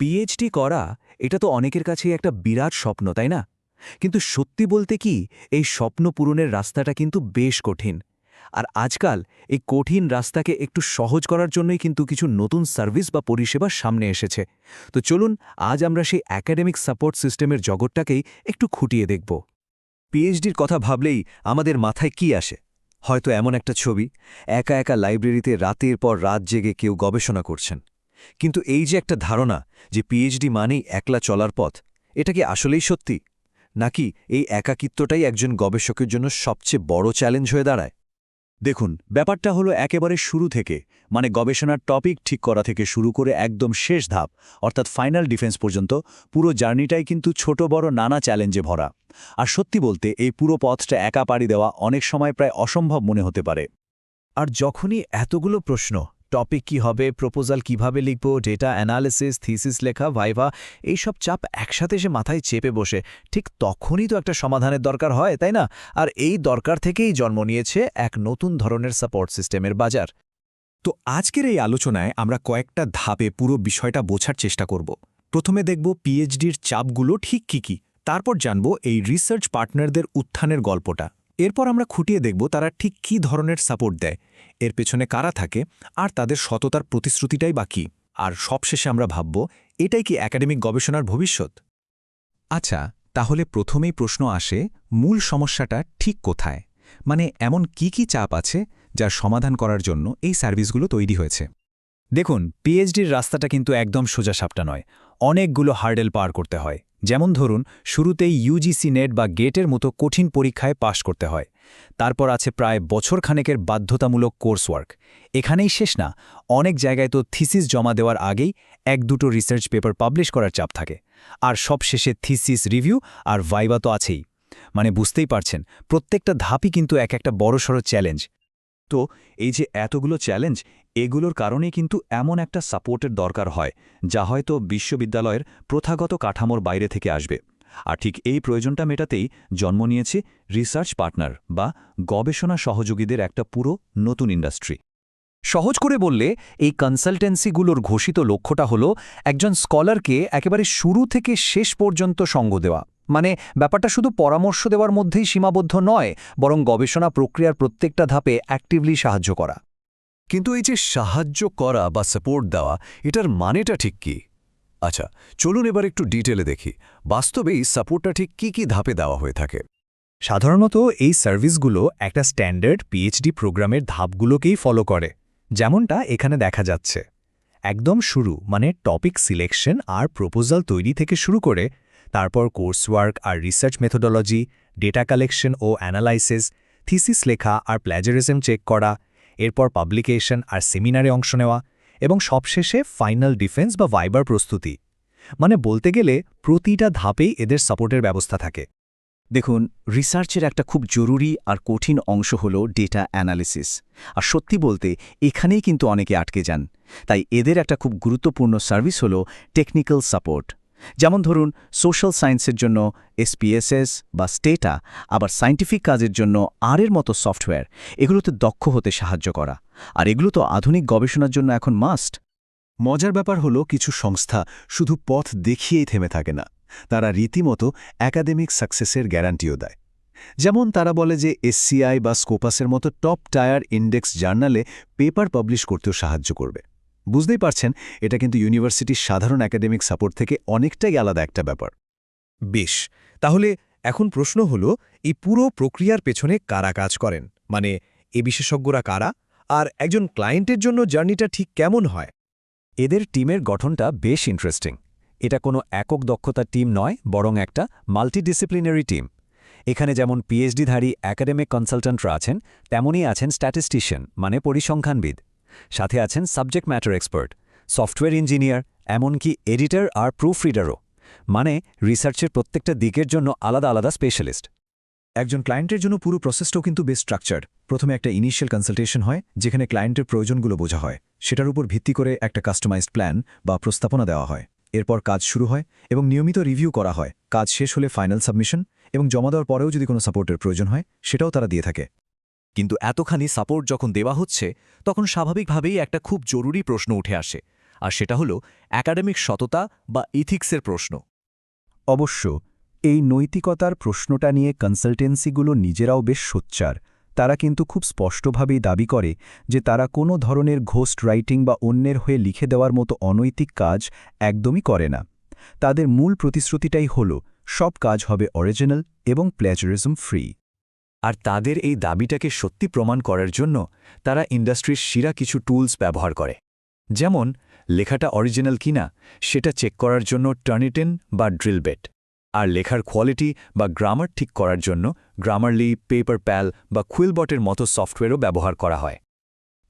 PhD করা এটা তো অনেকের কাছেই একটা বিরাট স্বপ্ন, তাই না? কিন্তু সত্যি বলতে কি, এই স্বপ্ন পূরণের রাস্তাটা কিন্তু বেশ কঠিন। আর আজকাল এই কঠিন রাস্তাকে একটু সহজ করার জন্যই কিন্তু কিছু নতুন সার্ভিস বা পরিষেবা সামনে এসেছে। তো চলুন, আজ আমরা সেই অ্যাকাডেমিক সাপোর্ট সিস্টেমের জগৎটাকেই একটু খুঁটিয়ে দেখব। পিএইচডির কথা ভাবলেই আমাদের মাথায় কি আসে? হয়তো এমন একটা ছবি, একা একা লাইব্রেরিতে রাতের পর রাত জেগে কেউ গবেষণা করছেন। কিন্তু এই যে একটা ধারণা যে পিএইচডি মানেই একলা চলার পথ, এটা কি আসলেই সত্যি? নাকি এই একাকিত্বটাই একজন গবেষকের জন্য সবচেয়ে বড় চ্যালেঞ্জ হয়ে দাঁড়ায়? দেখুন, ব্যাপারটা হলো একেবারে শুরু থেকে মানে গবেষণার টপিক ঠিক করা থেকে শুরু করে একদম শেষ ধাপ, অর্থাৎ ফাইনাল ডিফেন্স পর্যন্ত, পুরো জার্নিটাই কিন্তু ছোট বড় নানা চ্যালেঞ্জে ভরা। আর সত্যি বলতে, এই পুরো পথটা একা পাড়ি দেওয়া অনেক সময় প্রায় অসম্ভব মনে হতে পারে। আর যখনই এতগুলো প্রশ্ন টপিক কি হবে প্রপোজাল কীভাবে লিখব ডেটা অ্যানালিসিস থিসিস লেখা ভাইভা এইসব চাপ একসাথে এসে মাথায় চেপে বসে। ঠিক তখনই তো একটা সমাধানের দরকার হয়, তাই না? আর এই দরকার থেকেই জন্ম নিয়েছে এক নতুন ধরনের সাপোর্ট সিস্টেমের বাজার। তো আজকের এই আলোচনায় আমরা কয়েকটা ধাপে পুরো বিষয়টা বোঝার চেষ্টা করব। প্রথমে দেখব পিএইচডির চাপগুলো ঠিক কী কী, তারপর জানব এই রিসার্চ পার্টনারদের উত্থানের গল্পটা। এরপর আমরা খুঁটিয়ে দেখব তারা ঠিক কী ধরনের সাপোর্ট দেয়, এর পেছনে কারা থাকে, আর তাদের সততার প্রতিশ্রুতিটাই বাকি আর সবশেষে আমরা ভাবব, এটাই কি একাডেমিক গবেষণার ভবিষ্যৎ? আচ্ছা তাহলে প্রথমেই প্রশ্ন আসে, মূল সমস্যাটা ঠিক কোথায়? মানে এমন কি কি চাপ আছে যার সমাধান করার জন্য এই সার্ভিসগুলো তৈরি হয়েছে? দেখুন, পিএইচডির রাস্তাটা কিন্তু একদম সোজা সাপটা নয়। অনেকগুলো হার্ডেল পার করতে হয়। যেমন ধরুন, শুরুতেই ইউজিসি নেট বা গেটের মতো কঠিন পরীক্ষায় পাশ করতে হয়। তারপর আছে প্রায় বছরখানেকের বাধ্যতামূলক কোর্স ওয়ার্ক এখানেই শেষ না, অনেক জায়গায় তো থিসিস জমা দেওয়ার আগেই এক দুটো রিসার্চ পেপার পাবলিশ করার চাপ থাকে। আর সব শেষে থিসিস রিভিউ আর ভাইবা তো আছেই। মানে বুঝতেই পারছেন, প্রত্যেকটা ধাপই কিন্তু এক একটা বড়সড় চ্যালেঞ্জ। তো এই যে এতগুলো চ্যালেঞ্জ এগুলোর কারণেই কিন্তু এমন একটা সাপোর্টের দরকার হয়, যা হয়তো বিশ্ববিদ্যালয়ের প্রথাগত কাঠামোর বাইরে থেকে আসবে। আর ঠিক এই প্রয়োজনটা মেটাতেই জন্ম নিয়েছে রিসার্চ পার্টনার বা গবেষণা সহযোগীদের একটা পুরো নতুন ইন্ডাস্ট্রি সহজ করে বললে, এই কনসালটেন্সিগুলোর ঘোষিত লক্ষ্যটা হলো একজন স্কলারকে একেবারে শুরু থেকে শেষ পর্যন্ত সঙ্গ দেওয়া। মানে ব্যাপারটা শুধু পরামর্শ দেওয়ার মধ্যেই সীমাবদ্ধ নয় বরং গবেষণা প্রক্রিয়ার প্রত্যেকটা ধাপে অ্যাক্টিভলি সাহায্য করা। কিন্তু এই যে সাহায্য করা বা সাপোর্ট দেওয়া এটার মানেটা ঠিক কি? আচ্ছা চলুন এবার একটু ডিটেলে দেখি। বাস্তবেই সাপোর্টটা ঠিক কি কি ধাপে দেওয়া হয়ে থাকে? সাধারণত এই সার্ভিসগুলো একটা স্ট্যান্ডার্ড পিএইচডি প্রোগ্রামের ধাপগুলোকেই ফলো করে যেমনটা এখানে দেখা যাচ্ছে। একদম শুরু মানে টপিক সিলেকশন আর প্রপোজাল তৈরি থেকে শুরু করে তারপর কোর্সওয়ার্ক আর রিসার্চ মেথোডোলজি ডেটা কালেকশন ও অ্যানালাইসিস থিসিস লেখা আর প্ল্যাজারিজম চেক করা, এরপর পাবলিকেশন আর সেমিনারে অংশ নেওয়া এবং সবশেষে ফাইনাল ডিফেন্স বা ভাইবার প্রস্তুতি। মানে বলতে গেলে প্রতিটা ধাপেই এদের সাপোর্টের ব্যবস্থা থাকে। দেখুন রিসার্চের একটা খুব জরুরি আর কঠিন অংশ হল ডেটা অ্যানালিসিস আর সত্যি বলতে, এখানেই কিন্তু অনেকে আটকে যান। তাই এদের একটা খুব গুরুত্বপূর্ণ সার্ভিস হল টেকনিক্যাল সাপোর্ট যেমন ধরুন সোশ্যাল সায়েন্সের জন্য এসপিএসএস বা স্টেটা আবার সায়েন্টিফিক কাজের জন্য আর এর মতো সফটওয়্যার এগুলোতে দক্ষ হতে সাহায্য করা। আর এগুলো তো আধুনিক গবেষণার জন্য এখন মাস্ট মজার ব্যাপার হলো, কিছু সংস্থা শুধু পথ দেখিয়েই থেমে থাকে না, তারা রীতিমতো একাডেমিক সাকসেসের গ্যারান্টিও দেয়। যেমন তারা বলে যে এসসিআই বা স্কোপাসের মতো টপ টায়ার ইন্ডেক্স জার্নালে পেপার পাবলিশ করতেও সাহায্য করবে। বুঝতেই পারছেন, এটা কিন্তু ইউনিভার্সিটির সাধারণ একাডেমিক সাপোর্ট থেকে অনেকটাই আলাদা একটা ব্যাপার। বেশ, তাহলে এখন প্রশ্ন হল, এই পুরো প্রক্রিয়ার পেছনে কারা কাজ করেন? মানে এ বিশেষজ্ঞরা কারা? আর একজন ক্লায়েন্টের জন্য জার্নিটা ঠিক কেমন হয়? এদের টিমের গঠনটা বেশ ইন্টারেস্টিং এটা কোনো একক দক্ষতার টিম নয়, বরং একটা মাল্টিডিসিপ্লিনারি টিম এখানে যেমন পিএইচডিধারী একাডেমিক কনসালট্যান্টরা আছেন, তেমনই আছেন স্ট্যাটিস্টিশিয়ান মানে পরিসংখ্যানবিদ। সাথে আছেন subject matter expert, software engineer, এমনকি এডিটর আর প্রুফ রিডারও মানে রিসার্চের প্রত্যেকটা দিকের জন্য আলাদা আলাদা স্পেশালিস্ট। একজন ক্লায়েন্টের জন্য পুরো প্রসেসটাও কিন্তু বেশ স্ট্রাকচার্ড। প্রথমে একটা ইনিশিয়াল কনসালটেশন হয়, যেখানে ক্লায়েন্টের প্রয়োজনগুলো বোঝা হয়। সেটার উপর ভিত্তি করে একটা কাস্টমাইজড প্ল্যান বা প্রস্তাবনা দেওয়া হয়। এরপর কাজ শুরু হয় এবং নিয়মিত রিভিউ করা হয়। কাজ শেষ হলে ফাইনাল সাবমিশন এবং জমা দেওয়ার পরেও যদি কোনো সাপোর্টের প্রয়োজন হয়, সেটাও তারা দিয়ে থাকে। কিন্তু এতখানি সাপোর্ট যখন দেওয়া হচ্ছে, তখন স্বাভাবিকভাবেই একটা খুব জরুরি প্রশ্ন উঠে আসে, আর সেটা হলো একাডেমিক সততা বা ইথিক্সের প্রশ্ন। অবশ্য, এই নৈতিকতার প্রশ্নটা নিয়ে কনসালটেন্সিগুলো নিজেরাও বেশ সোচ্চার। তারা কিন্তু খুব স্পষ্টভাবেই দাবি করে যে তারা কোনো ধরনের ঘোস্ট রাইটিং বা অন্যের হয়ে লিখে দেওয়ার মতো অনৈতিক কাজ একদমই করে না। তাদের মূল প্রতিশ্রুতিটাই হল, সব কাজ হবে অরিজিনাল এবং প্লেজারিজম ফ্রি আর তাদের এই দাবিটাকে সত্যি প্রমাণ করার জন্য তারা ইন্ডাস্ট্রির শিরা কিছু টুলস ব্যবহার করে। যেমন, লেখাটা অরিজিনাল কিনা সেটা চেক করার জন্য টার্নিটেন বা ড্রিলবেট আর লেখার কোয়ালিটি বা গ্রামার ঠিক করার জন্য গ্রামারলি, পেপার প্যাল বা কুইলবটের মতো সফটওয়্যারও ব্যবহার করা হয়।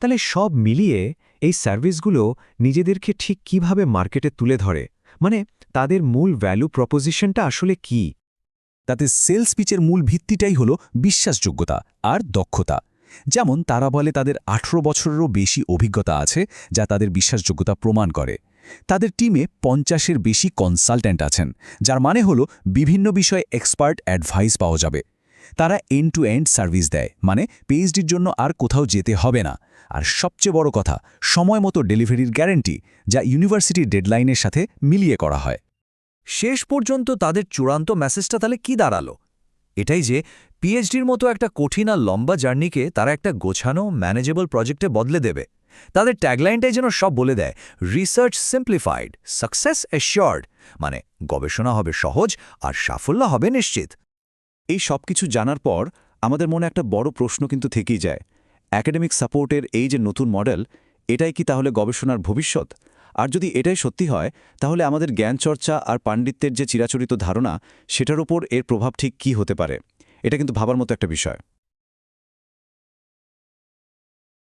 তাহলে সব মিলিয়ে এই সার্ভিসগুলো নিজেদেরকে ঠিক কীভাবে মার্কেটে তুলে ধরে? মানে তাদের মূল ভ্যালু প্রপোজিশনটা আসলে কি? তাতে সেলস পিচের মূল ভিত্তিটাই হল বিশ্বাসযোগ্যতা আর দক্ষতা। যেমন তারা বলে তাদের আঠেরো বছরেরও বেশি অভিজ্ঞতা আছে যা তাদের বিশ্বাসযোগ্যতা প্রমাণ করে। তাদের টিমে পঞ্চাশের বেশি কনসালট্যান্ট আছেন, যার মানে হল বিভিন্ন বিষয়ে এক্সপার্ট অ্যাডভাইস পাওয়া যাবে। তারা এন্ড টু এন্ড সার্ভিস দেয় মানে পিএইচডির জন্য আর কোথাও যেতে হবে না। আর সবচেয়ে বড় কথা, সময় মতো ডেলিভারির গ্যারেন্টি, যা ইউনিভার্সিটির ডেডলাইনের সাথে মিলিয়ে করা হয়। শেষ পর্যন্ত তাদের চূড়ান্ত মেসেজটা তাহলে কি দাঁড়াল? এটাই যে পিএইচডির মতো একটা কঠিন আর লম্বা জার্নিকে তারা একটা গোছানো ম্যানেজেবল প্রজেক্টে বদলে দেবে। তাদের ট্যাগলাইনটাই যেন সব বলে দেয় রিসার্চ সিম্পলিফাইড সাকসেস অ্যাশিওর্ড মানে গবেষণা হবে সহজ আর সাফল্য হবে নিশ্চিত। এই সব কিছু জানার পর আমাদের মনে একটা বড় প্রশ্ন কিন্তু থেকেই যায়। একাডেমিক সাপোর্টের এই যে নতুন মডেল এটাই কি তাহলে গবেষণার ভবিষ্যৎ? আর যদি এটাই সত্যি হয়, তাহলে আমাদের জ্ঞান চর্চা আর পাণ্ডিত্যের যে চিরাচরিত ধারণা, সেটার ওপর এর প্রভাব ঠিক কী হতে পারে? এটা কিন্তু ভাবার মতো একটা বিষয়।